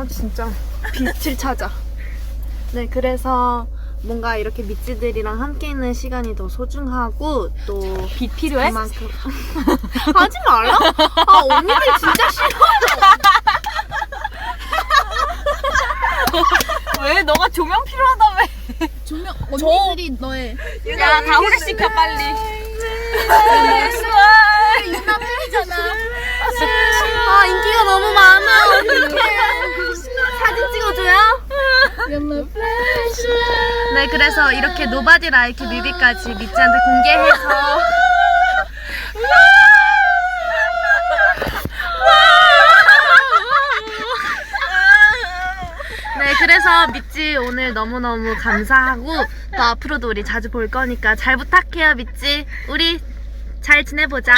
아 진짜 빛을 찾아. 네 그래서 뭔가 이렇게 미찌들이랑 함께 있는 시간이 더 소중하고 또 빛 필요해? 그만큼 하지 말라. 아 언니들 진짜 싫어. 왜? 너가 조명 필요하다며. 조명 언니들이 너의 야, 가오리 시켜, 빨리. 네 그래서 이렇게 노바디 라이크 뮤비까지 미찌한테 공개해서. 네 그래서 미찌 오늘 너무너무 감사하고 또 앞으로도 우리 자주 볼 거니까 잘 부탁해요 미찌 우리 잘 지내보자